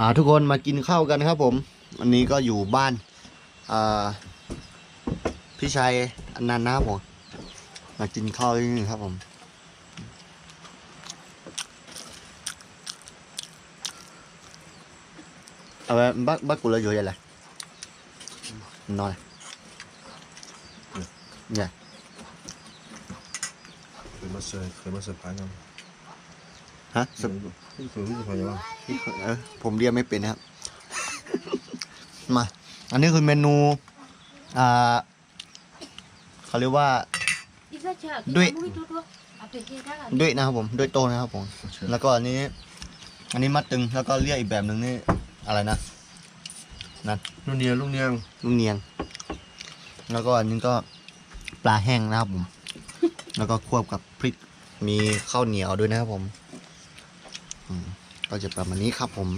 อ่าทุกคนมากินข้าวกันครับผมวันนี้ก็อยู่บ้านอ่าพี่ชัยอนันต์นะครับผมมากินข้าวที่นี่ครับผมเอาไป bắt bắt của lời rồi vậy là nói dạ เคยมาเซอร์เคยมาเซอร์ไพรส์กัน hả เคยไม่เคยไม่เคยยังเออผมเรียกไม่เป็นนะครับ มา อันนี้คือเมนู อ่าเขาเรียกว่า ด้วย ด้วยนะครับผม ด้วยโต้นะครับผม แล้วก็อันนี้ อันนี้มัดตึง แล้วก็เรียกอีกแบบหนึ่งนี่ อะไรนะลูกเนียงลูกเนียงลูกเนียง แล้วก็อันนี้ก็ปลาแห้งนะครับผม แล้วก็ควบกับพริก มีข้าวเหนียวด้วยนะครับผมอืม ก็จะประมาณนี้ครับผม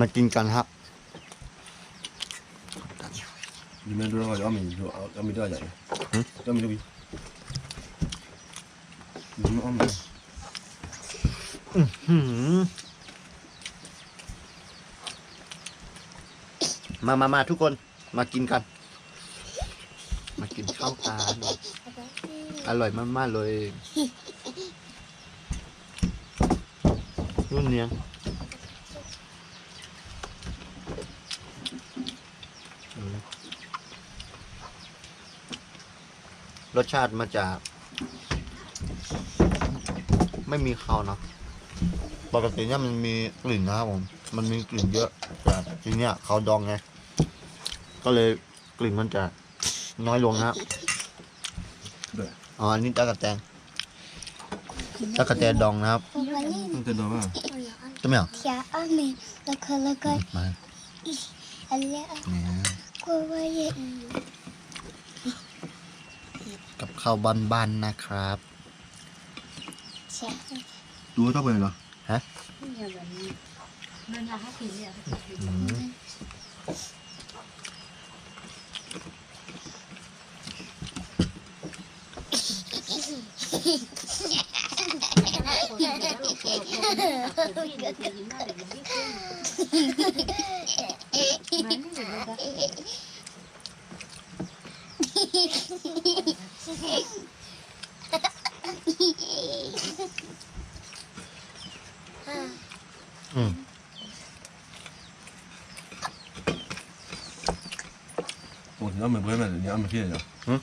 มากินกันครับ 你们都让我要米说要米多少钱？嗯，要米多比。你们要米？ หืมมามามาทุกคน มากินกัน มากินข้าวกันอร่อยมากๆเลย รุ่นเนี้ยรสชาติมาจาก ไม่มีข้าเนาะปกติเนี่ยมันมีกลิ่นนะครับผม มันมีกลิ่นเยอะแต่ทีเนี้ยข้าวดองไง ก็เลยกลิ่นมันจะน้อยลงนะครับอ๋ออันนี้ตะกะแตนตะกะแตนดองนะครับ มันจะโดนป่ะ Stimmt. Ja, Amen. Lecker, lecker. Mal. Ich, alle, ja. กับข้าวบ้านๆนะครับ ดูชอบเป็นเหรอ ฮะอืม Mm. Gut, nochmal Brömel, die haben vier, ja. Hm?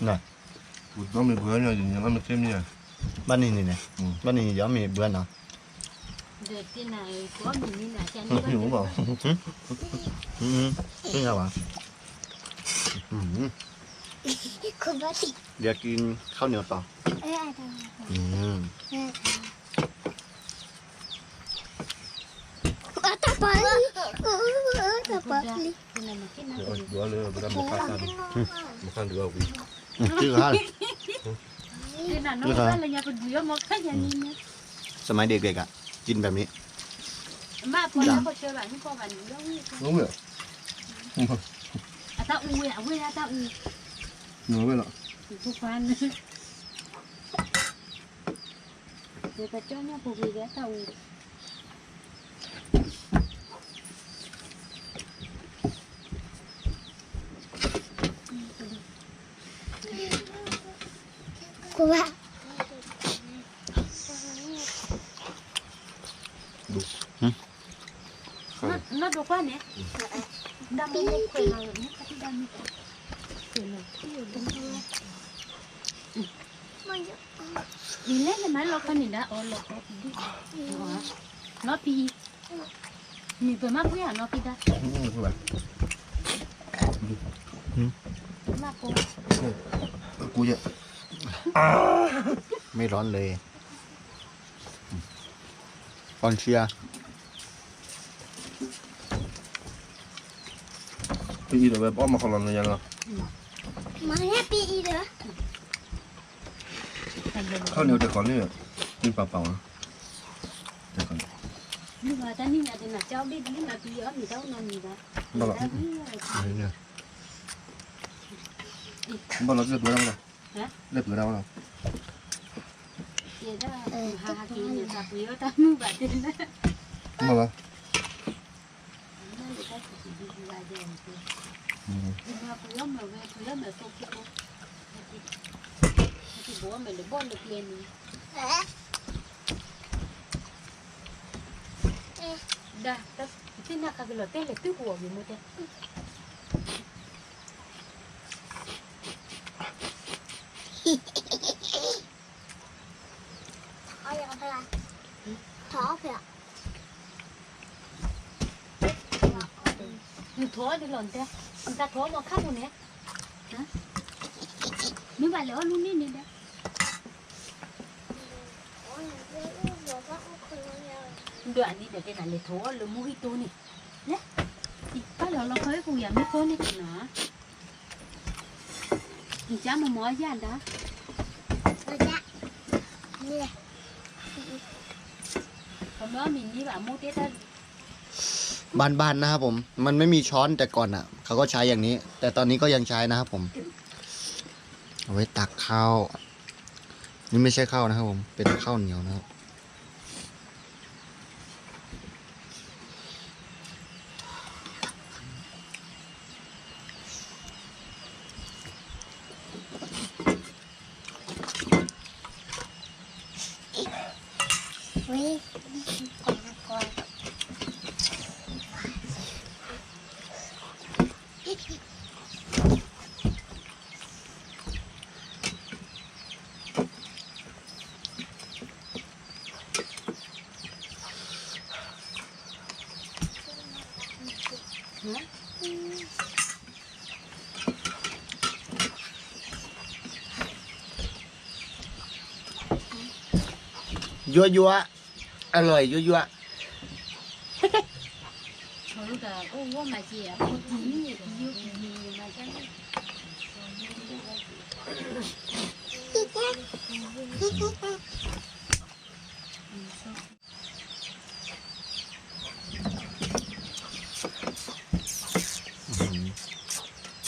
Nein. Gut, nochmal Brömel, die haben vier, ja. บ้านนี้นี่นะบ้านนี้ย้อมีเบื่อเนาะเด็กที่ไหนก็มีนี่นะฉันหิวเปล่าอืมนี่ไงวะอืมคุณบ้าติเดี๋ยวกินข้าวเหนียวต่ออืมอาตาปลีอาตาปลีเดี๋ยวเดี๋ยวเลยเดี๋ยวมาข้างมาข้างเดี๋ยวเอาไปชื่อฮัน นี่ครับสมัยเด็กๆอะ กินแบบนี้รู้วพอหมอาตาอูอะเว้ยอาตาอูหนูไม่หรอทุกวันเด็กยวไปเจ้าเนี่ยพูกนี้อตาอู ลัวดูน่าดูกว่าเนี่ยดำมันไม่เคยมาแบบนี้ค่ะที่ดำมันเคยมาที่อยู่ตรงนี้มันจะดีเล่นไหมเราคนนี้นะโอ้เราก็ดีอ๋อเราพี่มีเป็นมาเพื่อนเราพี่ได้มาปูกูเยอะ ไม่ร้อนเลยร้อนเชียปีอีเดอแบบอ้อมมาขอรอนเลยยังเหรอมาแค่ปีอีเดอข้าวเหนียวเดี๋ยวขอนี่กินเปล่าๆนะเดี๋ยวก่อน nhưng mà ta nên là thì là cháu biết nhưng mà bây giờ thì đâu nằm gì vậy bao lâu bao lâu chưa bữa đâu rồi นะมาปะ Da, tas tina kabilo tele tu ko bi mote. เ thố đi lồn thế chúng ta thố vào khắp luôn nè. Nếu bà lỡ luôn đi nè đấy đoạn đi được cái này thố là mua hít này. Đấy bắt đầu nó khơi cùng giảm mấy con này nó thì cháu mà mỏi ra đó. Hôm đó mình đi vào mua tết đó. บ้านๆนะครับผม มันไม่มีช้อนแต่ก่อนอะ เขาก็ใช้อย่างนี้ แต่ตอนนี้ก็ยังใช้นะครับผม เอาไว้ตักข้าว นี่ไม่ใช่ข้าวนะครับผม เป็นข้าวเหนียวนะครับ ยั่วยั่วอร่อยยั่วยั่ว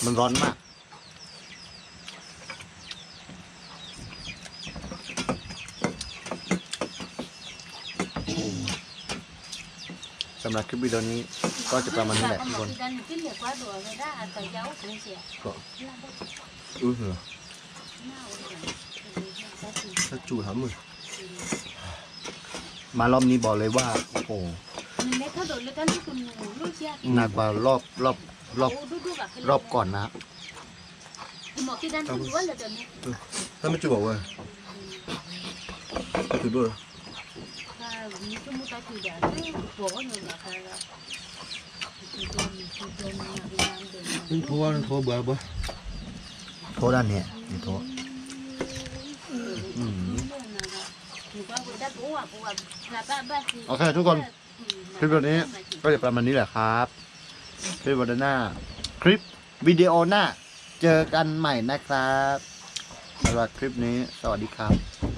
มันร้อนมาก สำหรับคลิปวิดีโอนี้ก็จะประมาณนี้แหละทุกคน Kita mungkin ya quá đùa rồi đó, à, tại cháu cũng chị ạ. อือเหรอถ้าจู่ทำมือมารอบนี้บอกเลยว่าโอ้โห Mình lấy thao đổi lấy cái lúc mình ngủ lúc chị ạ. หนักกว่ารอบรอบรอบ Ô, đu đu vào cái รอบก่อนนะครับ Thì một cái đàn cũng quá là được nè. ถ้าไม่จู่บอกว่าจู่ด้วย 무좀못하기가 뭐는 나가 라. 좀 도와는 더 뭐야 뭐? 도란 해. 이 도. 음. โอเคทุกคนคลิปวันนี้ก็จะประมาณนี้แหละครับคลิปวันหน้า คลิปวิดีโอหน้า เจอกันใหม่นะครับสำหรับคลิปนี้ สวัสดีครับ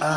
อ่า